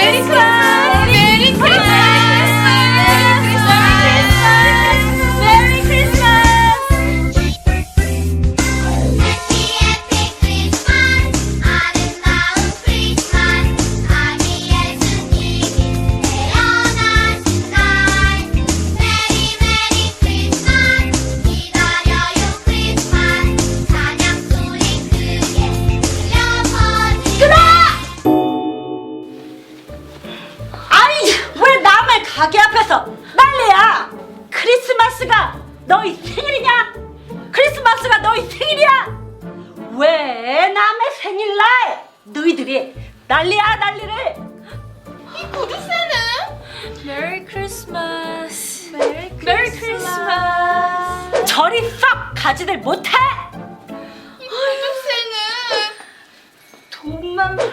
Christmas.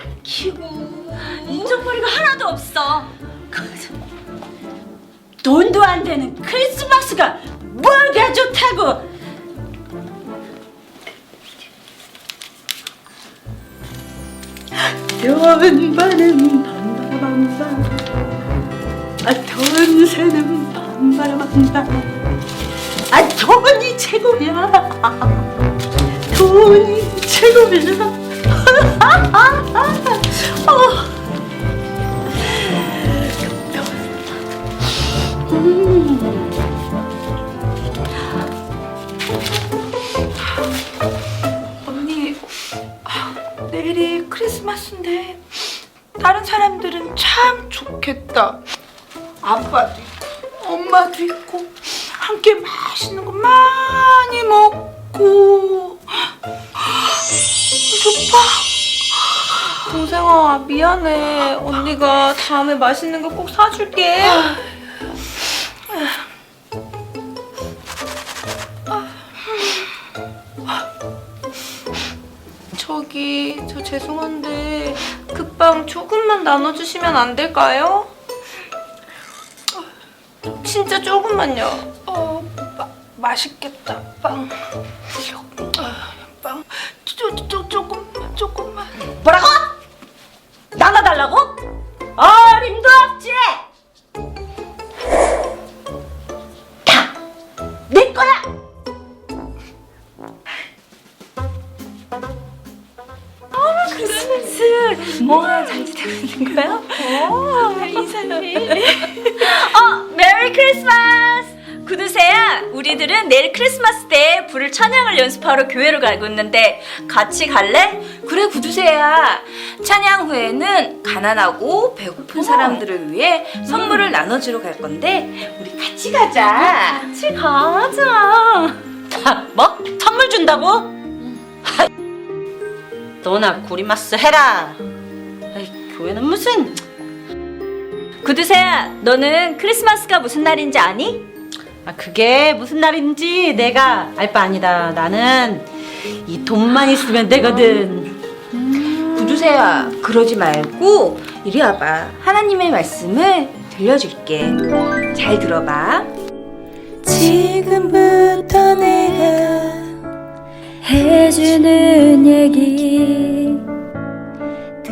많기고. 인정머리가 하나도 없어. 돈도 안 되는 크리스마스가 뭐가 좋다고. 돈 버는 밤바람밤. 아, 돈 세는 밤바람밤. 아, 돈이 최고야. 돈이 최고야. 어. 언니, 아, 참 좋겠다. 아빠도 있고 엄마도 있고 함께 맛있는 거 많이 먹고 좋다. 동생아 미안해. 언니가 다음에 맛있는 거 꼭 사줄게. 저기 저 죄송한데 그 빵 조금만 나눠주시면 안 될까요? 진짜 조금만요. 어, 마, 맛있겠다. 빵. 내 거야! 어, 크리스마스! 뭐야, 잘 지내고 있는 거야? 어, 이사님. 어, 메리 크리스마스! 구두새야, 우리들은 내일 크리스마스 때 불을 찬양을 연습하러 교회로 가고 있는데 같이 갈래? 그래, 구두새야. 찬양 후에는 가난하고 배고픈 사람들을 위해 선물을 나눠주러 갈 건데 우리 같이 가자. 같이 가자. 자, 뭐? 선물 준다고? 너나 구리마스 해라. 아이, 교회는 무슨? 구두새야, 너는 크리스마스가 무슨 날인지 아니? 아, 그게 무슨 날인지 내가 알 바 아니다. 나는 이 돈만 있으면 되거든. 구두새야, 그러지 말고 이리 와봐. 하나님의 말씀을 들려줄게. 잘 들어봐. 지금부터 내가 해주는 얘기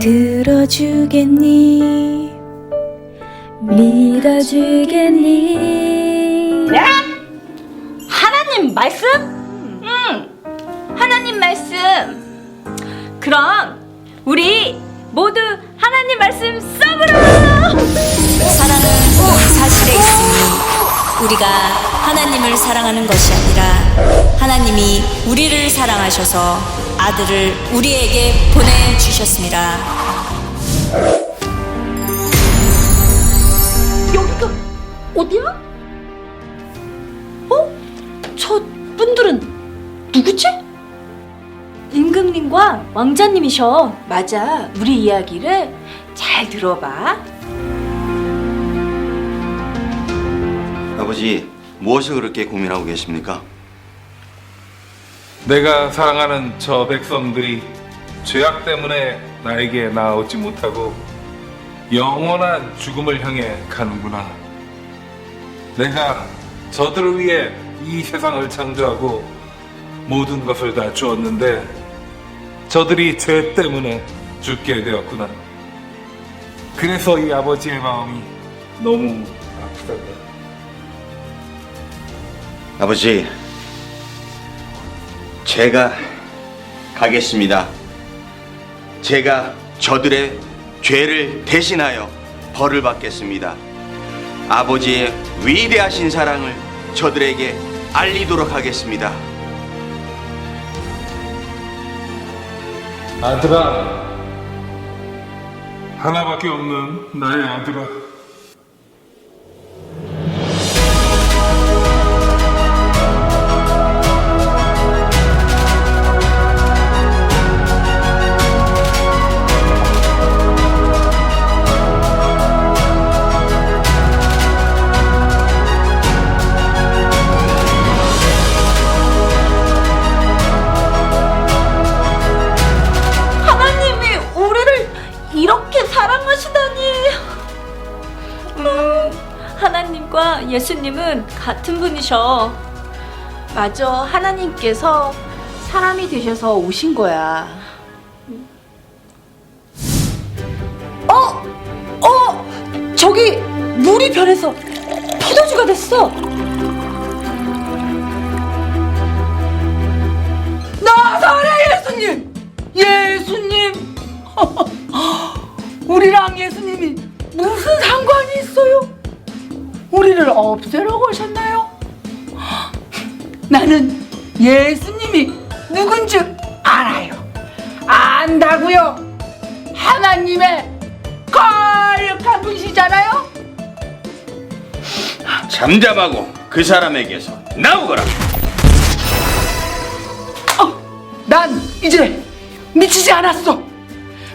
들어주겠니 믿어주겠니 하나님 말씀? 응, 하나님 말씀. 그럼 우리 모두 하나님 말씀 써보라. 사랑은 사실에 있으니 우리가 하나님을 사랑하는 것이 아니라 하나님이 우리를 사랑하셔서 아들을 우리에게 보내주셨습니다. 여기가 어디야? 어? 저 분들은 누구지? 임금님과 왕자님이셔. 맞아. 우리 이야기를 잘 들어봐. 아버지, 무엇을 그렇게 고민하고 계십니까? 내가 사랑하는 저 백성들이 죄악 때문에 나에게 나오지 못하고 영원한 죽음을 향해 가는구나. 내가 저들을 위해 이 세상을 창조하고 모든 것을 다 주었는데 저들이 죄 때문에 죽게 되었구나. 그래서 이 아버지의 마음이 너무 아프다. 아버지, 제가 가겠습니다. 제가 저들의 죄를 대신하여 벌을 받겠습니다. 아버지의 위대하신 사랑을 저들에게 알리도록 하겠습니다. 아들아, 하나밖에 없는 나의 아들아. 예수님은 같은 분이셔. 맞아. 하나님께서 사람이 되셔서 오신 거야. 어, 저기 물이 변해서 포도주가 됐어. 나사렛 예수님! 예수님! 우리랑 예수님이 무슨 상관이 있어요? 우리를 없애려고 하셨나요? 나는 예수님이 누군지 알아요. 안다고요. 하나님의 거룩한 분이시잖아요. 잠잠하고 그 사람에게서 나오거라. 어, 난 이제 미치지 않았어.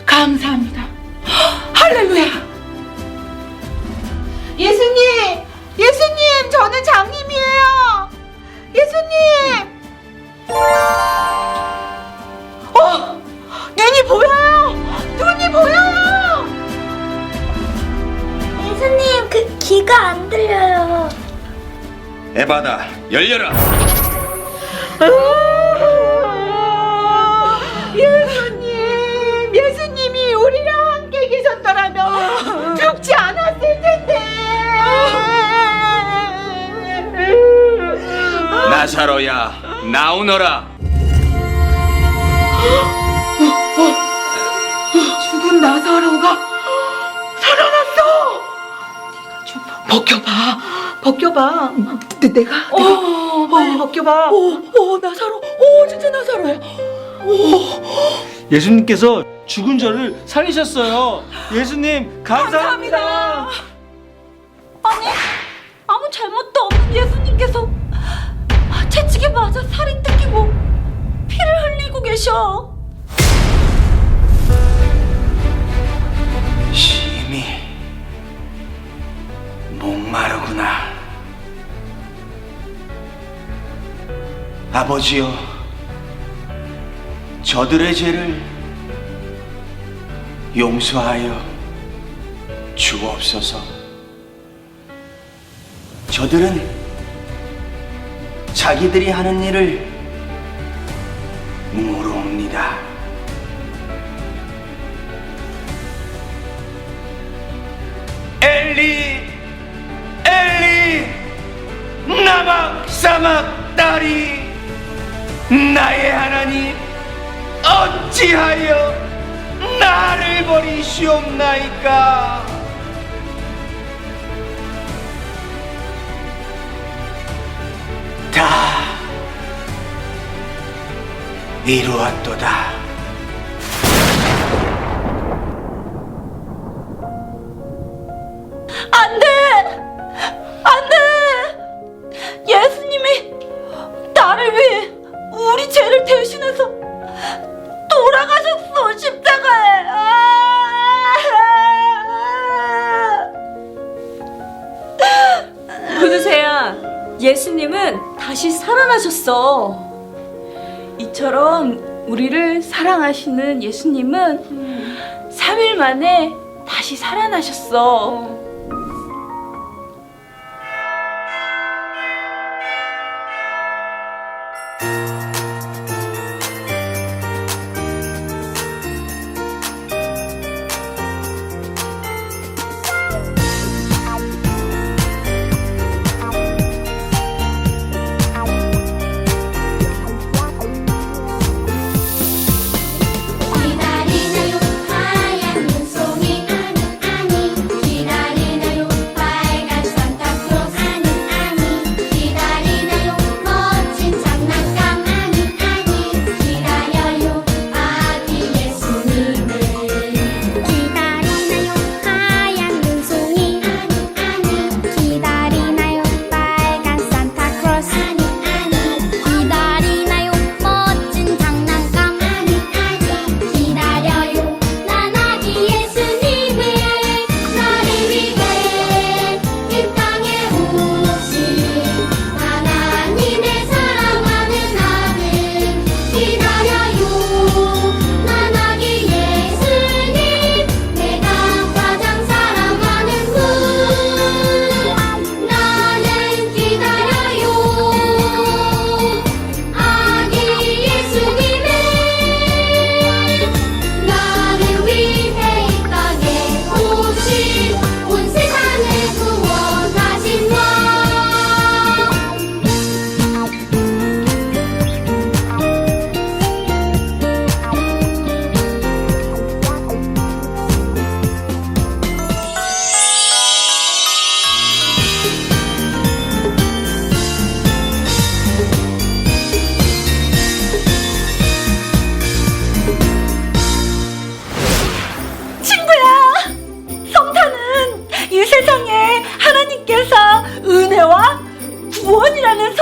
감사합니다. 할렐루야. 예수님, 예수님, 저는 장님이에요. 예수님. 어, 눈이 보여요. 눈이 보여요. 예수님, 그 귀가 안 들려요. 에바다 열려라. 예수 나사로야 나오너라. 죽은 나사로가 살아났어. 벗겨봐, 벗겨봐. 내, 내가, 어, 빨리 벗겨봐. 오, 오, 나사로, 오, 진짜 나사로야. 예수님께서 죽은 자를 살리셨어요. 예수님 감사합니다. 아니, 아무 잘못도 없는 예수님께서 맞아 살이 뜯기고 피를 흘리고 계셔. 심히 목마르구나. 아버지여, 저들의 죄를 용서하여 주옵소서. 저들은 자기들이 하는 일을 모릅니다. 엘리 엘리 나막 사막 딸이 나의 하나님 어찌하여 나를 버리시옵나이까 이루었도다 안 이처럼 우리를 사랑하시는 예수님은 3일 만에 다시 살아나셨어.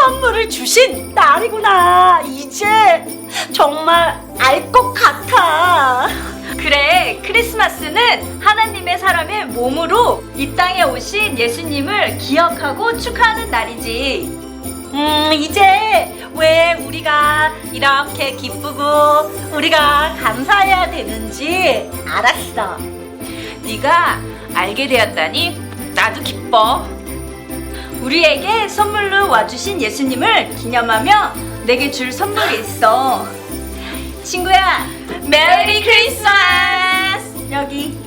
선물을 주신 날이구나. 이제 정말 알 것 같아. 그래, 크리스마스는 하나님의 사람의 몸으로 이 땅에 오신 예수님을 기억하고 축하하는 날이지. 음, 이제 왜 우리가 이렇게 기쁘고 우리가 감사해야 되는지 알았어. 네가 알게 되었다니 나도 기뻐. 우리에게 선물로 와주신 예수님을 기념하며 내게 줄 선물이 있어. 친구야, 메리 크리스마스! 여기.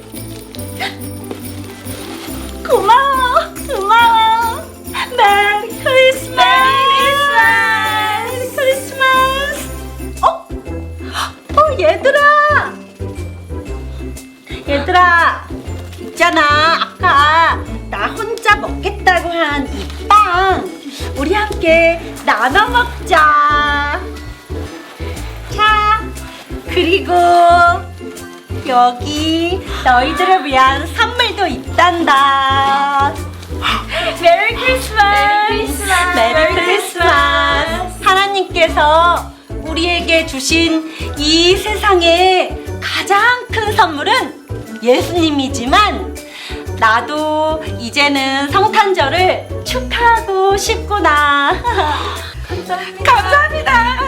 고마워, 고마워. 메리 크리스마스. 메리 크리스마스. 어? 어, 얘들아. 얘들아, 있잖아. 아까 나 혼자 먹겠다고 한 이 빵. 우리 함께 나눠 먹자. 자, 그리고 여기 너희들을 위한 선물도 있단다. 메리 크리스마스! 메리 크리스마스. 하나님께서 우리에게 주신 이 세상의 가장 큰 선물은 예수님이지만 나도 이제는 성탄절을 축하하고 싶구나. 감사합니다.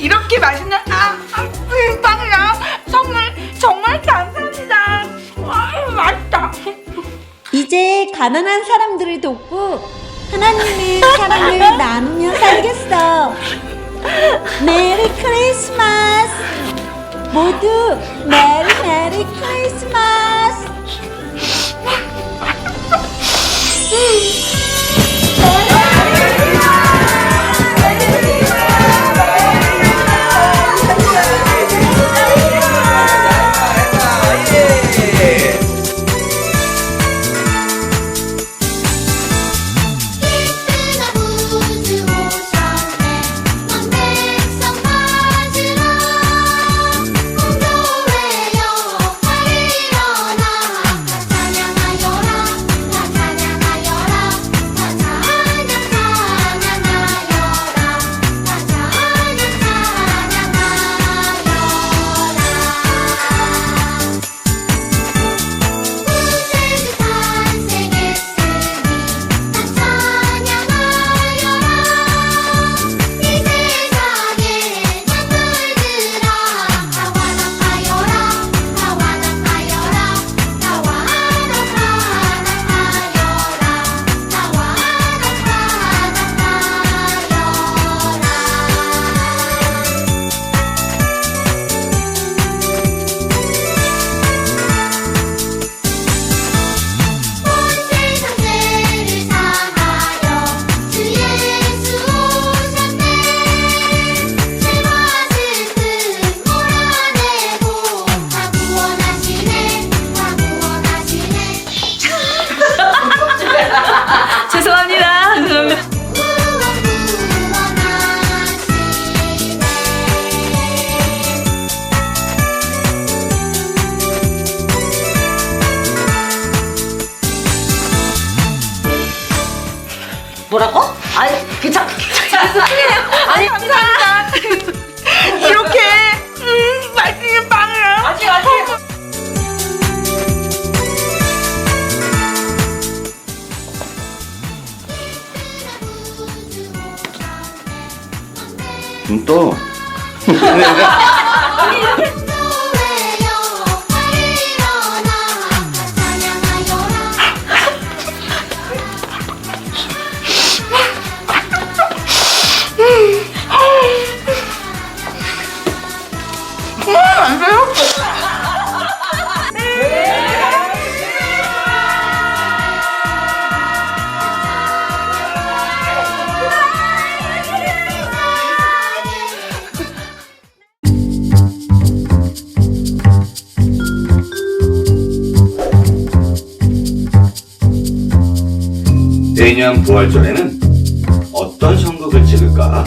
이렇게 맛있는 아, 아, 음, 빵이랑 선물 정말 감사합니다. 와, 맛있다. 이제 가난한 사람들을 돕고 하나님의 사랑을 나누며 살겠어. 메리 크리스마스. 모두 메리 메리 크리스마스. 아니, 감사합니다. 이렇게 음, 맛있는 빵을 아직 아직. 또. 교 내년 부활절에는 어떤 선곡을 찍을까?